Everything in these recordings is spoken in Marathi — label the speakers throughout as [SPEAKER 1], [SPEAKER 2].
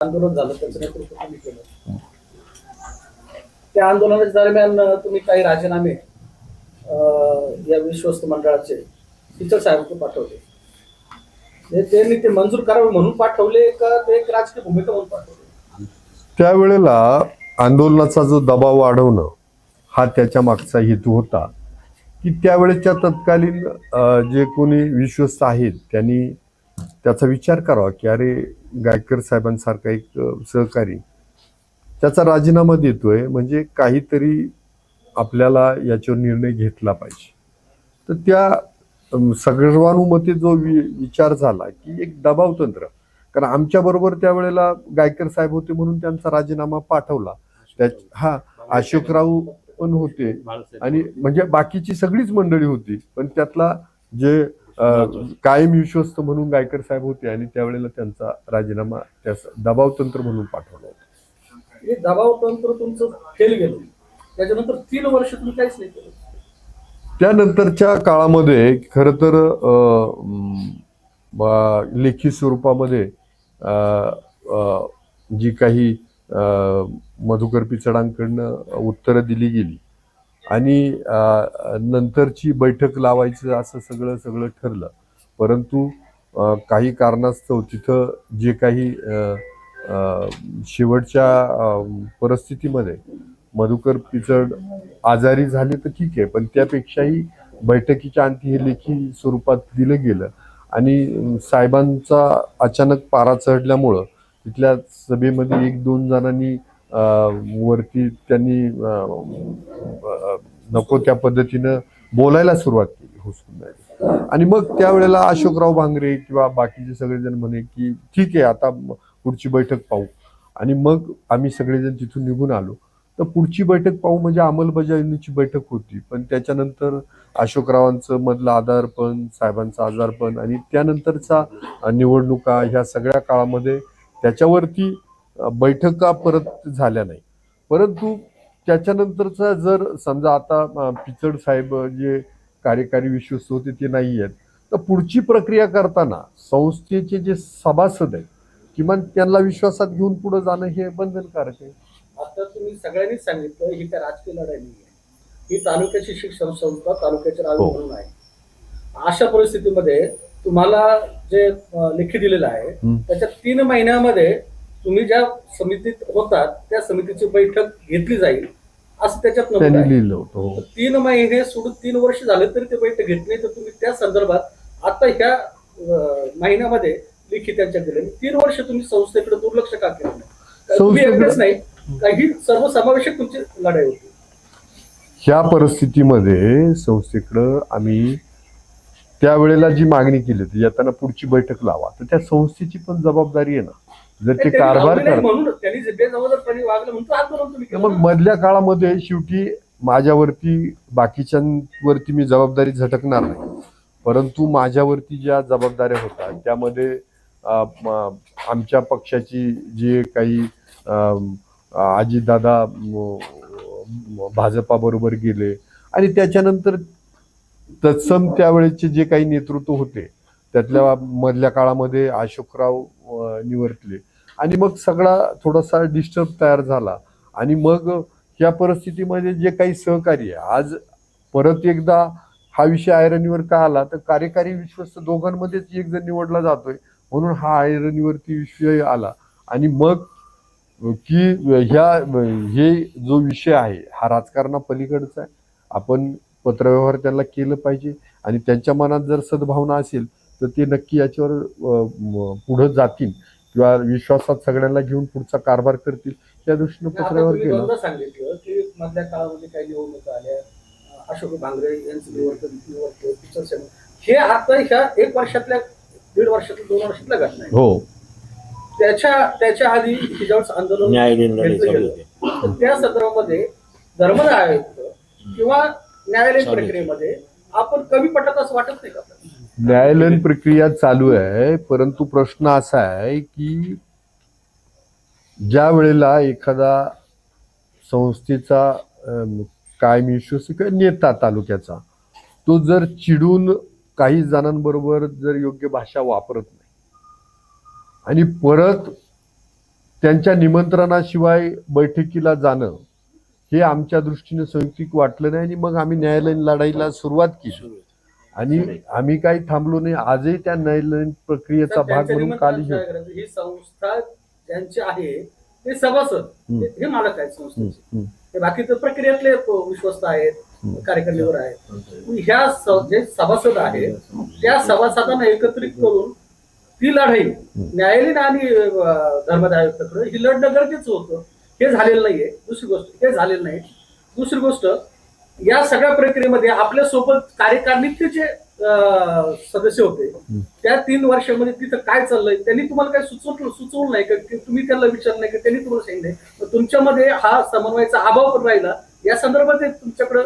[SPEAKER 1] आंदोलन झालं त्याचं नेतृत्व तुम्ही केलं. त्या आंदोलनाच्या दरम्यान तुम्ही काही राजीनामे अं, या विश्वस्त मंडळाचे टीचर साहेबांकडे पाठवले. त्यांनी ते मंजूर करावे म्हणून पाठवले का ते एक राजकीय भूमिका म्हणून पाठवले?
[SPEAKER 2] त्यावेळेला आंदोलनाचा जो दबाव वाढवणं हा त्याच्या मागचा हेतू होता. की त्यावेळेच्या तत्कालीन जे कोणी विश्वस्त आहेत त्यांनी त्याचा विचार करावा की अरे गायकर साहेबांसारखा एक सहकारी त्याचा राजीनामा देतोय. म्हणजे काहीतरी आपल्याला याच्यावर निर्णय घेतला पाहिजे. तर त्या सर्वानुमते जो वि विचार झाला की एक दबाव तंत्र. कारण आमच्या बरोबर त्यावेळेला गायकर साहेब होते म्हणून त्यांचा राजीनामा पाठवला. त्या हा अशोकराव पण होते. आणि म्हणजे बाकीची सगळीच मंडळी होती. पण त्यातला जे कायम विश्वस्त म्हणून गायकर साहेब होते आणि त्यावेळेला त्यांचा राजीनामा त्या दबाव तंत्र म्हणून पाठवला होता.
[SPEAKER 1] हे दबाव तंत्र तुमचं फेल गेलं. त्याच्यानंतर तीन वर्ष तुम्ही काहीच नाही केलं.
[SPEAKER 2] त्यानंतरच्या काळामध्ये खरं तर लेखी स्वरूपामध्ये जी काही मधुकर पिचडांकडनं उत्तरं दिली गेली. आणि नंतरची बैठक लावायचं असं सगळं सगळं ठरलं. परंतु काही कारणास्तव तिथं जे काही शेवटच्या परिस्थितीमध्ये मधुकर पिचड आजारी झाले तर ठीक आहे पण त्यापेक्षाही बैठकीच्या अंती हे लेखी स्वरूपात दिलं गेलं. आणि साहेबांचा अचानक पारा चढल्यामुळं तिथल्या सभेमध्ये एक दोन जणांनी वरती त्यांनी नको त्या पद्धतीनं बोलायला सुरुवात केली हुसकून द्यायला. आणि मग त्यावेळेला अशोकराव भांगरे किंवा बाकीचे सगळेजण म्हणे की ठीक आहे आता पुढची बैठक पाहू. आणि मग आम्ही सगळेजण तिथून निघून आलो. तर पुढची बैठक पाहू म्हणजे अंमलबजावणीची बैठक होती. पण त्याच्यानंतर अशोकरावांचं मधलं आधारपण साहेबांचं आजारपण आणि त्यानंतरचा निवडणुका ह्या सगळ्या काळामध्ये त्याच्यावरती बैठका परत झाल्या नाही. परंतु त्याच्यानंतरचा जर समजा आता पिचड साहेब जे कार्यकारी विश्वस्त होते ते नाही आहेत. तर पुढची प्रक्रिया करताना संस्थेचे जे सभासद आहेत किमान त्यांना विश्वासात घेऊन पुढे जाणं हे बंधनकारक आहे.
[SPEAKER 1] आता तुम्ही सगळ्यांनीच सांगितलं ही काय राजकीय लढाई नाही आहे ही तालुक्याची शिक्षण संस्था तालुक्याचे राजू
[SPEAKER 2] हो.
[SPEAKER 1] आहे. अशा परिस्थितीमध्ये तुम्हाला जे लेखी दिलेलं आहे. त्याच्या तीन महिन्यामध्ये तुम्ही ज्या समितीत होतात त्या समितीची बैठक घेतली जाईल असं त्याच्यात नमूद
[SPEAKER 2] त्यांनी
[SPEAKER 1] आहे.
[SPEAKER 2] लिहिलं होतं हो.
[SPEAKER 1] तीन महिने सोडून तीन वर्ष झाले तरी ते बैठक घेतली नाही तर तुम्ही त्या संदर्भात आता ह्या अं, महिन्यामध्ये लेखी त्यांच्या दिले तीन वर्ष तुम्ही संस्थेकडे दुर्लक्ष का केलं नाही? तुम्ही
[SPEAKER 2] संस्थेकडे-
[SPEAKER 1] एकटेच नाही काही सर्वसमावेशक तुमची लढाई होती.
[SPEAKER 2] ह्या परिस्थितीमध्ये संस्थेकडं आम्ही त्यावेळेला जी मागणी केली होती येताना पुढची बैठक लावा तर त्या संस्थेची पण जबाबदारी आहे ना. जर ते कारभार करतात मग. मधल्या काळामध्ये शेवटी माझ्यावरती बाकीच्यांवरती मी जबाबदारी झटकणार नाही परंतु माझ्यावरती ज्या जबाबदाऱ्या होत्या त्यामध्ये आमच्या पक्षाची जे काही अजितदादा भाजपाबरोबर गेले आणि त्याच्यानंतर तत्सम त्यावेळेचे जे काही नेतृत्व होते त्यातल्या मधल्या काळामध्ये अशोकराव निवर्तले आणि मग सगळा थोडासा डिस्टर्ब तयार झाला. आणि मग या परिस्थितीमध्ये जे काही सहकार्य आहे, आज परत एकदा हा विषय आयरनीवर का आला? तर कार्यकारी विश्वस्त दोघांमध्येच एक जण निवडला जातोय म्हणून हा आयरनीवरती विषय आला. आणि मग की ह्या हे जो विषय आहे हा राजकारणापलीकडचा आहे. आपण पत्रव्यवहार त्यांना केलं पाहिजे. आणि त्यांच्या मनात जर सद्भावना असेल तर ते नक्की याच्यावर पुढं जातील किंवा विश्वासात सगळ्यांना घेऊन पुढचा कारभार करतील त्या दृष्टीनं
[SPEAKER 1] तुम्ही
[SPEAKER 2] केला
[SPEAKER 1] सांगितलं की मधल्या काळामध्ये काही निवडणुका आल्या अशोक भांगरे यांचं सेना. हे आता ह्या एक वर्षातल्या दीड वर्षातल्या दोन वर्षातल्या घटना आहे
[SPEAKER 2] हो
[SPEAKER 1] त्याच्या त्याच्या आधी आंदोलन त्या संदर्भामध्ये धर्मदाय आयुक्त किंवा न्यायालयीन. प्रक्रियेमध्ये आपण कमी पटत असं वाटत नाही का?
[SPEAKER 2] न्यायालयीन प्रक्रिया चालू आहे परंतु प्रश्न असा आहे की ज्या वेळेला एखादा संस्थेचा कायमी विश्वस्त किंवा नेता तालुक्याचा तो जर चिडून काही जणांबरोबर जर योग्य भाषा वापरत नाही आणि परत त्यांच्या निमंत्रणाशिवाय बैठकीला जाणं हे आमच्या दृष्टीने संयुक्तिक वाटलं नाही आणि मग आम्ही न्यायालयीन लढाईला सुरुवात केली. आणि आम्ही काही थांबलो नाही. आजही त्या न्यायालयीन प्रक्रियेचा
[SPEAKER 1] तर
[SPEAKER 2] भाग म्हणून काल.
[SPEAKER 1] ही संस्था ज्यांची आहे ते सभासद. हे- मालक आहेत संस्थेचे. हे बाकीचे प्रक्रियेतले विश्वस्त आहेत
[SPEAKER 2] हम्म.
[SPEAKER 1] कार्यकारिणीवर आहेत. ह्या स- जे सभासद आहेत त्या सभासदांना एकत्रित करून ती लढाई न्यायालयीन आणि धर्मादाय आयुक्ताकडे ही लढणं गरजेचं होतं. हे झालेलं नाहीये. दुसरी गोष्ट हे झालेलं नाही. दुसरी गोष्ट या सगळ्या प्रक्रियेमध्ये आपल्यासोबत कार्यकारिणीतले जे सदस्य होते. त्या तीन वर्षामध्ये तिथं काय चाललंय त्यांनी तुम्हाला काय सुचवलं सुचवलं नाही का? तुम्ही त्यांना विचारलं नाही का? त्यांनी तुम्हाला सांगितलं तुमच्यामध्ये हा समन्वयाचा अभाव पण राहिला. या संदर्भात तुमच्याकडं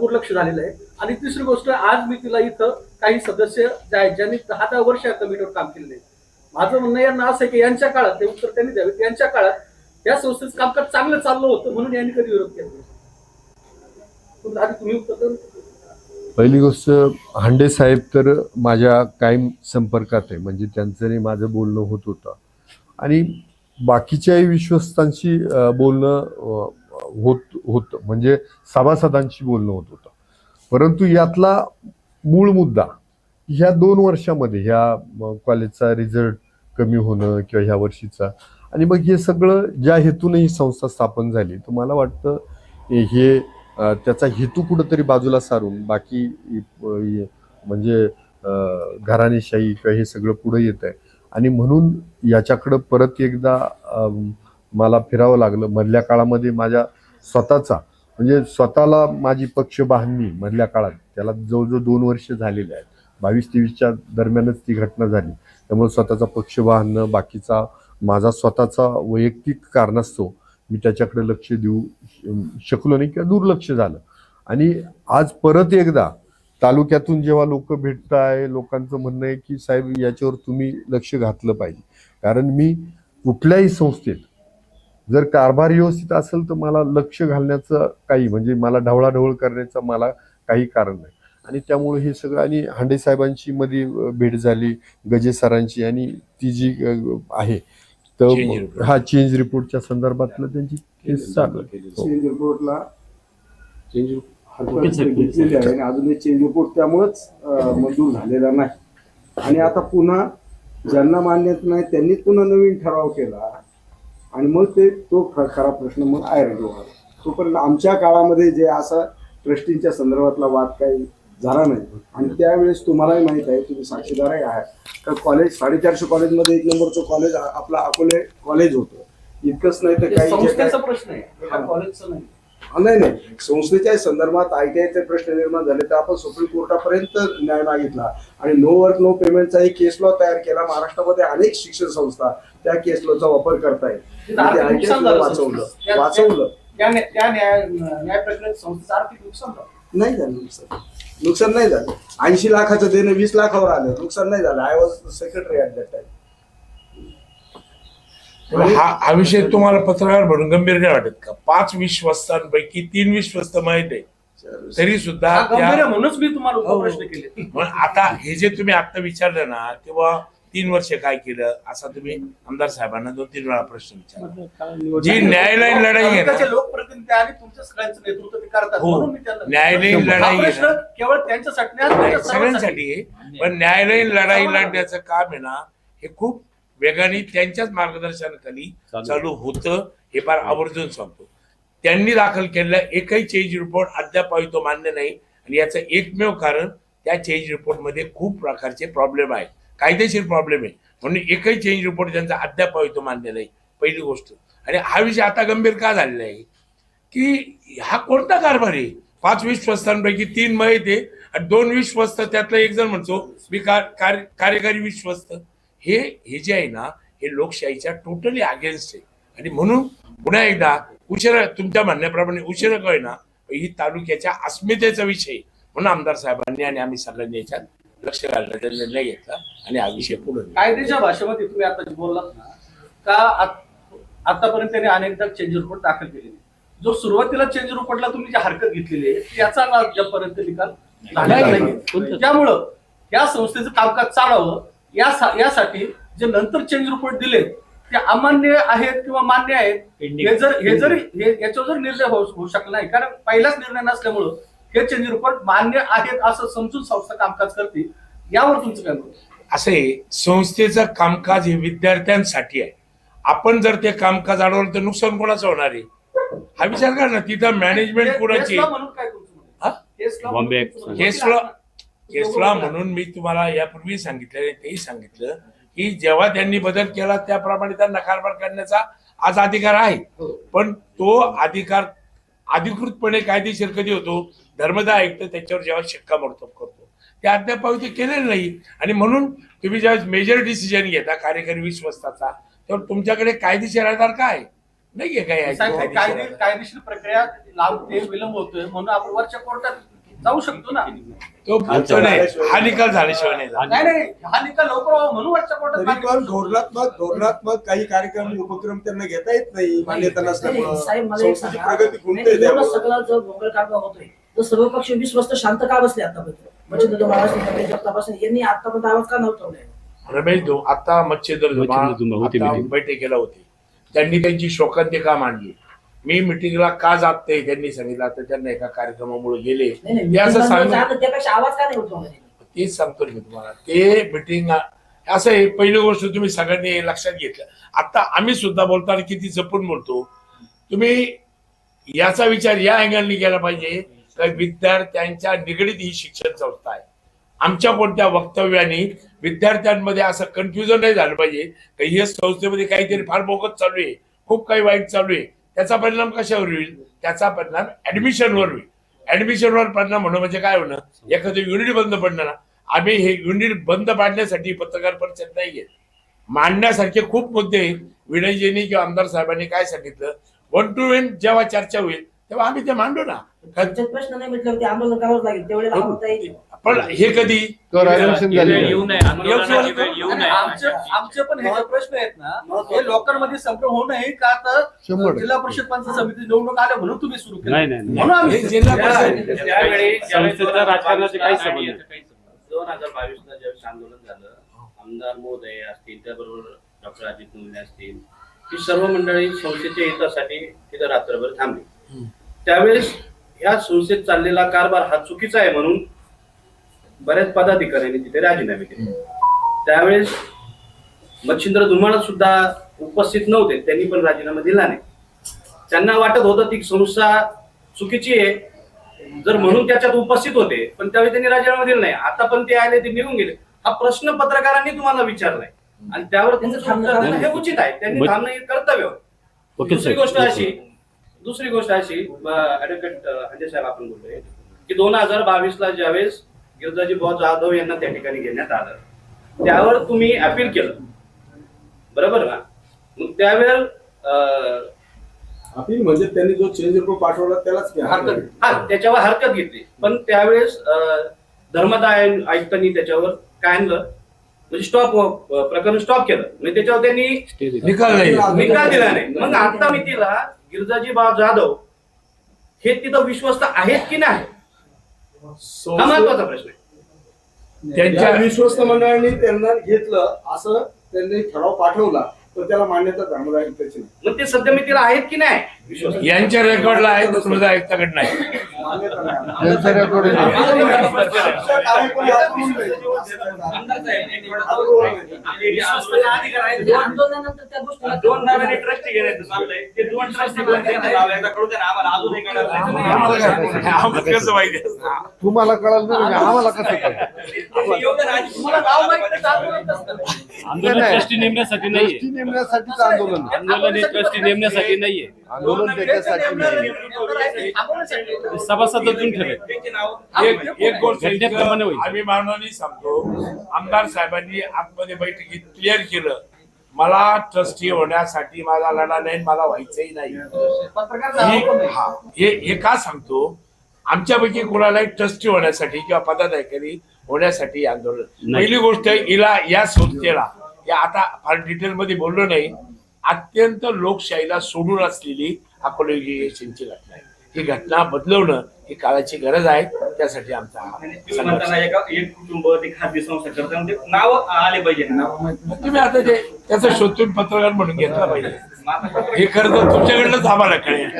[SPEAKER 1] दुर्लक्ष झालेलं आहे. आणि तिसरी गोष्ट आज मी तिला इथं काही सदस्य जे आहेत ज्यांनी दहा दहा वर्ष या कमिटीवर काम केलेले आहे. माझं म्हणणं यांना असं आहे की यांच्या काळात ते उत्तर त्यांनी द्यावे यांच्या काळात या संस्थेचं कामकाज चांगलं चाललं होतं म्हणून यांनी कधी विरोध केला नाही. तुम्ही- आधी तुम्ही उत्तर द्या.
[SPEAKER 2] पहिली गोष्ट हांडे साहेब तर माझ्या कायम संपर्कात आहे. म्हणजे त्यांचं माझं बोलणं होत होतं. आणि बाकीच्याही विश्वस्तांशी बोलणं होत होतं म्हणजे सभासदांशी बोलणं होत होतं. परंतु यातला मूळ मुद्दा ह्या दोन वर्षामध्ये ह्या कॉलेजचा रिझल्ट कमी होणं किंवा ह्या वर्षीचा आणि मग हे सगळं ज्या हेतून ही संस्था स्थापन झाली तर मला वाटतं हे त्याचा हेतू कुठंतरी बाजूला सारून बाकी म्हणजे घराणेशाही किंवा हे सगळं पुढे येत आहे. आणि म्हणून याच्याकडं परत एकदा मला फिरावं लागलं. मधल्या काळामध्ये माझ्या स्वतःचा म्हणजे स्वतःला माझी पक्ष बांधणी मधल्या काळात त्याला जवळजवळ दोन वर्ष झालेले आहेत. बावीस तेवीसच्या दरम्यानच ती घटना झाली. त्यामुळे स्वतःचा पक्ष बांधणं बाकीचा माझा स्वतःचा वैयक्तिक कारणास्तव मी त्याच्याकडे लक्ष देऊ शकलो नाही किंवा दुर्लक्ष झालं. आणि आज परत एकदा तालुक्यातून जेव्हा लोक भेटत आहे लोकांचं म्हणणं आहे की साहेब याच्यावर तुम्ही लक्ष घातलं पाहिजे. कारण मी कुठल्याही संस्थेत जर कारभार व्यवस्थित असेल तर मला लक्ष घालण्याचं काही म्हणजे मला ढवळाढवळ करण्याचं मला काही कारण नाही. आणि त्यामुळे हे सगळं आणि हांडे साहेबांची मध्ये भेट झाली गजे सरांची आणि ती जी आहे तर. हा चेंज रिपोर्टच्या संदर्भातलं त्यांची केस चालू आहे. हो.
[SPEAKER 3] चेंज रिपोर्टला घेतलेली आहे आणि अजून एक चेंज रिपोर्ट त्यामुळेच अं, मंजूर झालेला नाही आणि आता पुन्हा ज्यांना मान्यता नाही त्यांनी पुन्हा नवीन ठराव केला आणि मग ते तो ख- खरा प्रश्न मग आयर तोपर्यंत आमच्या काळामध्ये जे असा ट्रस्टींच्या संदर्भातला वाद काही झाला नाही. आणि त्यावेळेस तुम्हालाही माहीत आहे तुम्ही साक्षीदारही आहात. का कॉलेज साडेचारशे कॉलेजमध्ये एक नंबरचं कॉलेज आपलं अकोले कॉलेज होतं. इतकंच नाही तर काही
[SPEAKER 1] प्रश्न आहे. कॉलेजचा नाही.
[SPEAKER 3] नाही नाही. संस्थेच्या संदर्भात आयटीआयचे प्रश्न निर्माण झाले तर आपण सुप्रीम कोर्टापर्यंत न्याय मागितला. आणि नो वर्क नो पेमेंटचा एक केस लॉ तयार केला. महाराष्ट्रामध्ये अनेक शिक्षण संस्था त्या केस लॉचा वापर
[SPEAKER 1] झालं
[SPEAKER 3] वाचवलं. वाचवलं.
[SPEAKER 1] त्या न्या- त्या न्याय न्याय प्रक्रियेत संस्थेचं आर्थिक नुकसान
[SPEAKER 3] नाही झालं नुकसान नुकसान नाही झालं. ऐंशी लाखाचं देणं वीस लाखावर आलं. नुकसान नाही झालं. I was secretary at that time
[SPEAKER 4] हा हा विषय तुम्हाला पत्रकार म्हणून गंभीर नाही वाटत का? पाच विश्वस्तांपैकी तीन विश्वस्त माहीत आहे. तरी सुद्धा
[SPEAKER 1] हा
[SPEAKER 4] त्या
[SPEAKER 1] म्हणूनच मी तुम्हाला
[SPEAKER 4] हो.
[SPEAKER 1] प्रश्न केले.
[SPEAKER 4] मग आता हे जे तुम्ही आता विचारलं ना तेव्हा तीन वर्ष काय केलं असा तुम्ही आमदार साहेबांना दोन तीन वेळा प्रश्न विचारला. जी न्यायालयीन लढाई आहे
[SPEAKER 1] तालुक्याचे
[SPEAKER 4] ना
[SPEAKER 1] लोकप्रतिनिधी आणि तुमच्या सगळ्यांचं नेतृत्व ते करतात.
[SPEAKER 4] हो.
[SPEAKER 1] म्हणून मी त्यांना
[SPEAKER 4] न्यायालयीन
[SPEAKER 1] हा
[SPEAKER 4] लढाई आहे
[SPEAKER 1] प्रश्न
[SPEAKER 4] ना.
[SPEAKER 1] केवळ त्यांच्यासाठी नाही,
[SPEAKER 4] नाही,
[SPEAKER 1] तुमच्या सर्वांसाठी.
[SPEAKER 4] सगळ्यांसाठी आहे. पण न्यायालयीन लढाई लढण्याचं काम आहे ना हे खूप वेगाने त्यांच्याच मार्गदर्शनाखाली चालू होतं. हे फार आवर्जून सांगतो. त्यांनी दाखल केलेला एकही चेंज रिपोर्ट अद्याप तो मान्य नाही. आणि याचं एकमेव कारण त्या चेंज रिपोर्टमध्ये खूप प्रकारचे प्रॉब्लेम आहेत. कायदेशीर प्रॉब्लेम आहे. म्हणून एकही चेंज रिपोर्ट त्यांचा अद्याप तो मान्य नाही. पहिली गोष्ट. आणि हा विषय आता गंभीर का झालेला आहे? की हा कोणता कारभार आहे? पाच विश्वस्तांपैकी तीन माहीत आहे आणि दोन विश्वस्त त्यातला एक जण म्हणतो मी कार- कार्य- कार्यकारी विश्वस्त. हे हे जे आहे ना हे लोकशाहीच्या टोटली अगेन्स्ट आहे. आणि म्हणून पुन्हा एकदा उशिरा तुमच्या म्हणण्याप्रमाणे उशिरा कळ ना ही तालुक्याच्या अस्मितेचा विषय. म्हणून आमदार साहेबांनी आणि आम्ही सगळ्यांनी याच्यात लक्ष घालण्याचा निर्णय घेतला आणि हा विषय पुढे नेला.
[SPEAKER 1] कायद्याच्या भाषेमध्ये तुम्ही आता बोललात ना का आतापर्यंत त्यांनी अनेकदा चेंज रिपोर्ट दाखल केलेली जो सुरुवातीला चेंज रिपोर्टला तुम्ही जी हरकत घेतलेली आहे त्याचा अद्यापर्यंत निकाल झालेला
[SPEAKER 4] नाही.
[SPEAKER 1] नाही त्यामुळं या संस्थेचं कामकाज चालावं या यासाठी जे नंतर चेंज रिपोर्ट दिले ते अमान्य आहेत किंवा मान्य आहेत हे जर हे जरी हे याच्यावर जर निर्णय होऊ होऊ शकला नाही. कारण पहिलाच निर्णय नसल्यामुळं हे चेंज रिपोर्ट मान्य आहेत असं समजून संस्था कामकाज करते. यावर तुमचं काय?
[SPEAKER 4] असे संस्थेचं कामकाज हे विद्यार्थ्यांसाठी आहे. आपण जर ते कामकाज अडवलं तर नुकसान कोणाचं होणार आहे? हा विचार कर ना तिथं मॅनेजमेंट कोणाची हा?
[SPEAKER 5] बॉम्बे?
[SPEAKER 4] केसला केसला म्हणून मी तुम्हाला यापूर्वी सांगितलं तेही सांगितलं की जेव्हा त्यांनी बदल केला त्याप्रमाणे त्यांना कारभार करण्याचा आज अधिकार आहे.
[SPEAKER 1] हो.
[SPEAKER 4] पण तो अधिकार अधिकृतपणे कायदेशीर कधी होतो? धर्मदा आयुक्त त्याच्यावर जेव्हा शिक्कामोर्तब करतो. ते अद्याप ते केलेलं नाही. आणि म्हणून तुम्ही जेव्हा मेजर डिसिजन घेता कार्यकारी विश्वस्ताचा तेव्हा तुमच्याकडे कायदेशीर आधार काय? नाहीये काय
[SPEAKER 1] साहेब,
[SPEAKER 4] कायदेशीर
[SPEAKER 1] कायदे? कायदेशीर प्रक्रिया लावते विलंब होतोय म्हणून आपण वरच्या कोर्टात जाऊ शकतो ना
[SPEAKER 4] तो तो नाही हा निकाल झाल्याशिवाय नाही झाला.
[SPEAKER 1] नाही नाही हा निकाल लवकर व्हावा म्हणून वरच्या कोर्टात
[SPEAKER 3] तरी पण. धोरणात्मक धोरणात्मक काही कार्यक्रम उपक्रम त्यांना घेता येत नाही मान्यता नसल्यामुळं
[SPEAKER 6] साहेब मला एक
[SPEAKER 3] संस्थेची
[SPEAKER 6] सांगा
[SPEAKER 3] प्रगती
[SPEAKER 6] नाही,
[SPEAKER 3] खुंटते
[SPEAKER 6] एवढं
[SPEAKER 3] त्यामुळं.
[SPEAKER 6] सगळं जर भोंगळ कारभार होतोय तर सर्व पक्ष वीस वाजता शांत का बसले आतापर्यंत मच्छिंद्र महाराष्ट्र कपिल जगताप असेल, यांनी आतापर्यंत आवाज का नव्हता
[SPEAKER 4] रमेश आता मच्छिंद्र धुमाळ
[SPEAKER 5] मच्छिंद्र धुमाळ होती
[SPEAKER 4] आता
[SPEAKER 5] meeting.
[SPEAKER 4] बैठकीला होती त्यांनी त्यांची शोकांतिका मांडली. मी मिटिंगला का जात नाही त्यांनी सांगितलं. तर त्यांना एका कार्यक्रमामुळे गेले. असं सांगून? तेच सांगतो मी तुम्हाला. ते मिटिंग असं आहे पहिली गोष्ट तुम्ही सगळ्यांनी लक्षात घेतलं. आता आम्ही सुद्धा बोलताना किती जपून बोलतो. तुम्ही याचा विचार या अँगलनी केला पाहिजे. का विद्यार्थ्यांच्या निगडीत ही शिक्षण संस्था आहे. आमच्या कोणत्या वक्तव्याने विद्यार्थ्यांमध्ये असं कन्फ्युजन नाही झालं पाहिजे. की हे संस्थेमध्ये काहीतरी फार बोगत चालू आहे. खूप काही वाईट चालू आहे. त्याचा परिणाम कशावर होईल? त्याचा परिणाम ऍडमिशनवर होईल. ऍडमिशनवर परिणाम होणं म्हणजे काय होणं? एखादं युनिट बंद पडणं ना आम्ही हे युनिट बंद पाडण्यासाठी पत्रकार परिषद नाही घेत मांडण्यासारखे खूप मुद्दे आहेत. विनयजींनी किंवा आमदार साहेबांनी काय सांगितलं? वन टू वन जेव्हा चर्चा होईल तेव्हा आम्ही ते मांडू ना.
[SPEAKER 6] त्यांच्यात प्रश्न नाही म्हटलं ते आंदोलन करावंच लागेल. तेवढ्याला आम्हाला येईल
[SPEAKER 4] पण हे कधी?
[SPEAKER 7] येऊ नये आंदोलनाची वेळ येऊ
[SPEAKER 1] आणि
[SPEAKER 7] नये.
[SPEAKER 1] आमचे आमचे पण हे जे प्रश्न आहेत ना हे लोकांमध्ये संभ्रम होऊ नये का तर. जिल्हा परिषद पंचायत समिती निवडणूक आल्या म्हणून तुम्ही सुरू केलं.
[SPEAKER 5] नाही, नाही, नाही.
[SPEAKER 1] म्हणून आम्ही
[SPEAKER 4] हे जिल्हा परिषद
[SPEAKER 7] त्यावेळी
[SPEAKER 5] संस्थेचा राजकारणाशी काही संबंध नाही.
[SPEAKER 7] दोन हजार बावीस ला ज्यावेळेस आंदोलन झालं आमदार महोदय असतील त्याबरोबर डॉक्टर अजित मुंडे असतील ही सर्व मंडळी संस्थेच्या हितासाठी तिथं रात्रभर थांबली. त्यावेळेस ह्या संस्थेत चाललेला कारभार हा चुकीचा आहे म्हणून बऱ्याच पदाधिकाऱ्यांनी तिथे राजीनामे दिले त्यावेळेस मच्छिंद्र धुमाळ सुद्धा उपस्थित नव्हते त्यांनी पण राजीनामा दिला नाही. त्यांना वाटत होतं ती संस्था चुकीची आहे. जर म्हणून त्याच्यात उपस्थित होते पण त्यावेळी त्यांनी राजीनामा दिला नाही. आता पण ते आले ते निघून गेले. हा प्रश्न पत्रकारांनी तुम्हाला विचारलाय आणि त्यावर
[SPEAKER 6] त्यांचं
[SPEAKER 7] हे उचित आहे. त्यांनी थांबणं हे कर्तव्य दुसरी गोष्ट अशी दुसरी गोष्ट अशी ऍडव्होकेट अंजय साहेब आपण बोलतोय की दोन हजार बावीस ला ज्यावेळेस गिरजाजी भाऊ जाधव यांना त्या ठिकाणी घेण्यात आलं त्यावर तुम्ही अपील केलं. बरोबर ना? मग त्यावेळेस
[SPEAKER 3] अपील म्हणजे त्यांनी जो चेंज रिपोर्ट पाठवला त्यालाच
[SPEAKER 1] हरकत
[SPEAKER 7] हा त्याच्यावर हरकत घेतली. पण त्यावेळेस धर्मदाय आयुक्तांनी त्याच्यावर काय आणलं? म्हणजे स्टॉप प्रकरण स्टॉप केलं. म्हणजे त्याच्यावर त्यांनी
[SPEAKER 4] निकाल
[SPEAKER 7] दिला नाही. मग आता मी तिला गिरजाजी बाब जाधव हे तिथं विश्वस्त आहेत की नाही? हा महत्त्वाचा प्रश्न आहे.
[SPEAKER 4] त्यांच्या
[SPEAKER 3] विश्वस्त मंडळाने त्यांना घेतलं असं त्यांनी ठराव पाठवला तर त्याला मान्यता धर्मदाय त्याची
[SPEAKER 7] मग ते सध्या मी तिला आहेत की नाही?
[SPEAKER 4] यांच्या रेकॉर्डला आहे तुझा आयुक्ताकडे नाही
[SPEAKER 2] त्यांचं रेकॉर्ड आहे.
[SPEAKER 6] आंदोलनानंतर त्या गोष्टीला
[SPEAKER 7] दोन नावाने ट्रस्टी घेण्याचं चाललंय ते दोन ट्रस्टी
[SPEAKER 4] आम्हाला काय- आम्हाला कसं माहिती असतं?
[SPEAKER 2] तुम्हाला कळालं नाही म्हणजे आम्हाला कसं कळलं
[SPEAKER 1] आंदोलन?
[SPEAKER 5] आंदोलन
[SPEAKER 2] नाही.
[SPEAKER 5] ट्रस्टी नेमण्यासाठी नाहीये
[SPEAKER 2] ट्रस्टी नेमण्यासाठीच आंदोलन आहे.
[SPEAKER 5] आंदोलन हे ट्रस्टी नेमण्यासाठी नाहीये
[SPEAKER 2] आंदोलन त्याच्यासाठी नाही
[SPEAKER 1] आंदोलनासाठी.
[SPEAKER 5] सभासदातून ठरेल
[SPEAKER 4] एक एक गोष्ट. आम्ही मानवानी सांगतो आमदार साहेबांनी आतमध्ये बैठकीत क्लिअर केलं मला ट्रस्टी होण्यासाठी माझा लढा नाही मला व्हायचंही नाही हे
[SPEAKER 1] नाही.
[SPEAKER 4] हा, हे हे का सांगतो आमच्यापैकी कोणालाही ट्रस्टी होण्यासाठी किंवा पदाधिकारी होण्यासाठी आंदोलन. पहिली गोष्ट हिला या संस्थेला या आता फार डिटेल मध्ये बोललो नाही अत्यंत लोकशाहीला सोडून असलेली अकोले घटना आहे. ही घटना बदलवणं ही काळाची गरज आहे. त्यासाठी आमचा हा
[SPEAKER 8] तुम्ही
[SPEAKER 4] आता ते त्याचा शोध तुम्ही पत्रकार म्हणून घेतला पाहिजे. हे खरं तर तुमच्याकडनंच आम्हाला कळेल.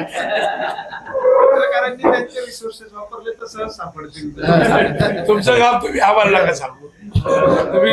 [SPEAKER 3] पत्रकारांनी त्यांचे रिसोर्सेस वापरले तर सहज सापडतील.
[SPEAKER 4] तुमचं गाव तुम्ही आम्हाला नका सांगू. तुम्ही.